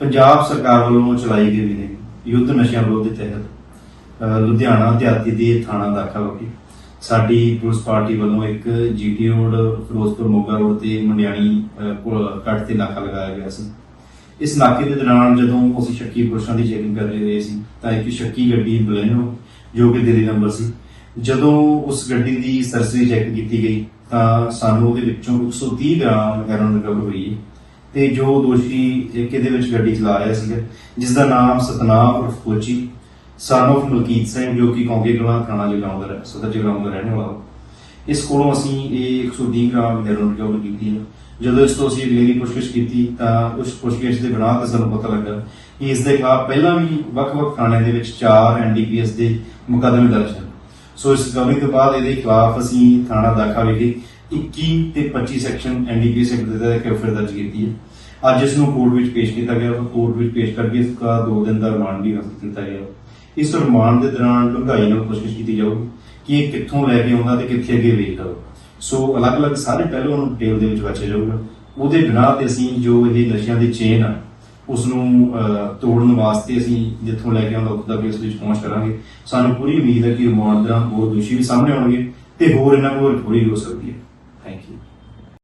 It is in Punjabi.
ਪੰਜਾਬ ਸਰਕਾਰ ਵੱਲੋਂ ਚਲਾਈ ਗਈ ਨੇ ਯੁੱਧ ਨਸ਼ਿਆਂ ਵਿਰੋਧ ਦੇ ਤਹਿਤ ਲੁਧਿਆਣਾ ਦਿਹਾਤੀ ਦੇ ਥਾਣਾ ਦਾਖਲ ਹੋ ਕੇ ਸਾਡੀ ਪੁਲਿਸ ਪਾਰਟੀ ਵੱਲੋਂ ਇੱਕ GT road, Firozpur Moga road ਤੇ ਮੰਡਿਆਣੀ ਕੱਟ ਤੇ ਨਾਕਾ ਲਗਾਇਆ ਗਿਆ ਸੀ। ਇਸ ਨਾਕੇ ਦੇ ਦੌਰਾਨ ਜਦੋਂ ਅਸੀਂ ਸ਼ੱਕੀ ਪੁਰਸ਼ਾਂ ਦੀ ਚੈਕਿੰਗ ਕਰ ਰਹੇ ਸੀ, ਤਾਂ ਇੱਕ ਸ਼ੱਕੀ ਗੱਡੀ ਬਲੈਨੋ ਜੋ ਕਿ ਦਿੱਲੀ ਨੰਬਰ ਸੀ। ਜਦੋਂ ਉਸ ਗੱਡੀ ਦੀ ਸਰਸਰੀ ਚੈੱਕ ਕੀਤੀ ਗਈ, ਤਾਂ ਸਾਨੂੰ ਉਹਦੇ ਵਿੱਚੋਂ 130 ਗ੍ਰਾਮ ਹੈਰੋਇਨ ਰਿਕਵਰ ਹੋਈ ਹੈ। ਤੇ ਜੋ ਦੋਸ਼ੀ ਇੱਕ ਵਿੱਚ ਗੱਡੀ ਚਲਾ ਰਿਹਾ ਸੀਗਾ ਜਿਸ ਦਾ ਨਾਮ ਸਤਨਾਮ ਉਰਫ ਕੋਚੀ, son of ਮਲਕੀਤ ਸਿੰਘ, ਜੋ ਕਿ ਕੌਂਕੇ ਕਲਾਂ, ਥਾਣਾ ਜਗਰਾਉਂ ਦਾ ਸਦਰ ਜਗਰਾਉਂ ਦਾ ਰਹਿਣ ਵਾਲਾ। ਇਸ ਕੋਲੋਂ ਅਸੀਂ ਇਹ 120 ਗ੍ਰਾਮ ਹੈਰੋਇਨ ਰਿਕਵਰ ਕੀਤੀ ਹੈ। ਜਦੋਂ ਇਸ ਤੋਂ ਅਸੀਂ ਅਗਲੇ ਦੀ ਪੁੱਛਗਿੱਛ ਕੀਤੀ ਤਾਂ ਉਸ ਪੁੱਛਗਿੱਛ ਦੇ ਬਿਨਾਂ ਤੇ ਸਾਨੂੰ ਪਤਾ ਲੱਗਾ ਕਿ ਇਸ ਦੇ ਖਿਲਾਫ ਪਹਿਲਾਂ ਵੀ ਵੱਖ-ਵੱਖ ਥਾਣੇ ਦੇ ਵਿੱਚ 4 ਐਨਡੀਪੀਐਸ ਦੇ ਮੁਕੱਦਮੇ ਦਰਜ ਹਨ। ਸੋ ਇਸ ਗਵਰਨਿੰਗ ਤੋਂ ਬਾਅਦ ਇਹਦੇ ਖਿਲਾਫ ਅਸੀਂ ਥਾਣਾ ਦਾਖਾ ਵਿਖੇ 21 ਤੇ 25 ਸੈਕਸ਼ਨ ਐਨਡੀਪੀਐਸ ਐਕਟ ਦੇ ਤਹਿਤ ਐਫਆਈਆਰ ਦਰਜ ਕੀਤੀ ਹੈ। ਅੱਜ ਇਸ ਨੂੰ ਕੋਰਟ ਵਿੱਚ ਪੇਸ਼ ਕੀਤਾ ਗਿਆ। ਕੋਰਟ ਵਿੱਚ ਪੇਸ਼ ਕਰਕੇ ਇਸ ਦਾ 2 ਦਿਨ ਦਾ ਰਿਮਾਂਡ ਵੀ ਹਾਸਲ ਕੀਤਾ ਗਿਆ। ਇਸ ਰਿਮਾਂਡ ਦੇ ਦੌਰਾਨ ਡੂੰਘਾਈ ਨਾਲ ਕੋਸ਼ਿਸ਼ ਕੀਤੀ ਜਾਊਗੀ ਕਿ ਇਹ ਕਿੱਥੋਂ ਲੈ ਕੇ ਆਉਂਦਾ ਤੇ ਕਿੱਥੇ ਅੱਗੇ ਵੇਚਦਾ ਸੋ ਅਲੱਗ-ਅਲੱਗ ਸਾਰੇ ਪਹਿਲੂਆਂ ਨੂੰ ਡਿਟੇਲ ਦੇ ਵਿੱਚ ਵਾਚਿਆ ਜਾਊਗਾ। ਉਹਦੇ ਬਿਨਾਂ ਤੇ ਅਸੀਂ ਜੋ ਇਹ ਨਸ਼ਿਆਂ ਦੀ ਚੇਨ ਆ ਉਸ ਨੂੰ ਤੋੜਨ ਵਾਸਤੇ ਅਸੀਂ ਜਿੱਥੋਂ ਲੈ ਕੇ ਆਉਂਦਾ, ਉੱਥੋਂ ਤੱਕ ਇਸ ਵਿੱਚ ਪਹੁੰਚ ਕਰਾਂਗੇ। ਸਾਨੂੰ ਪੂਰੀ ਉਮੀਦ ਹੈ ਕਿ ਰਿਮਾਂਡ ਦੌਰਾਨ ਹੋਰ ਦੋਸ਼ੀ ਵੀ ਸਾਹਮਣੇ ਆਉਣਗੇ ਤੇ ਹੋਰ ਇਹਨਾਂ ਕੋਲ ਰਿਕਵਰੀ ਹੋ ਸਕਦੀ ਹੈ।